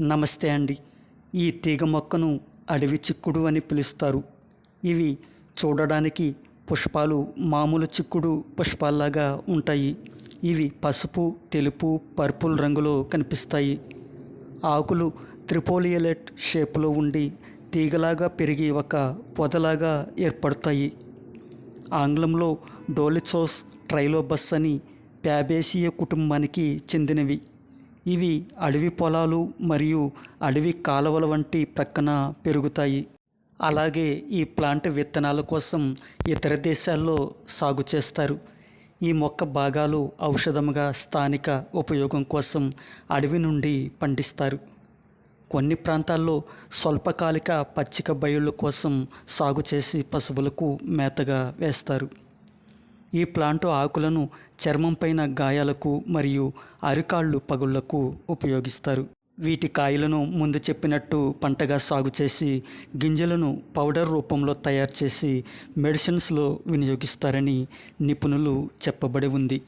నమస్తే అండి. ఈ తీగ మొక్కను అడవి చిక్కుడు అని పిలుస్తారు. ఇవి చూడడానికి పుష్పాలు మామూలు చిక్కుడు పుష్పాల్లాగా ఉంటాయి. ఇవి పసుపు తెలుపు పర్పుల్ రంగులో కనిపిస్తాయి. ఆకులు త్రిపోలియలెట్ షేపులో ఉండి తీగలాగా పెరిగి ఒక పొదలాగా ఏర్పడతాయి. ఆంగ్లంలో డోలిచోస్ ట్రైలోబస్ అని ప్యాబేసియ కుటుంబానికి చెందినవి. ఇవి అడవి పొలాలు మరియు అడవి కాలువల వంటి ప్రక్కన పెరుగుతాయి. అలాగే ఈ ప్లాంట్ విత్తనాల కోసం ఇతర దేశాల్లో సాగు చేస్తారు. ఈ మొక్క భాగాలు ఔషధముగా స్థానిక ఉపయోగం కోసం అడవి నుండి పండిస్తారు. కొన్ని ప్రాంతాల్లో స్వల్పకాలిక పచ్చిక బయళ్ళ కోసం సాగు చేసి పశువులకు మేతగా వేస్తారు. ఈ ప్లాంటు ఆకులను చర్మంపైన గాయాలకు మరియు అరికాళ్ళు పగుళ్ళకు ఉపయోగిస్తారు. వీటి కాయలను ముందు చెప్పినట్టు పంటగా సాగు చేసి గింజలను పౌడర్ రూపంలో తయారు చేసి మెడిసిన్స్లో వినియోగిస్తారని నిపుణులు చెప్పబడి ఉంది.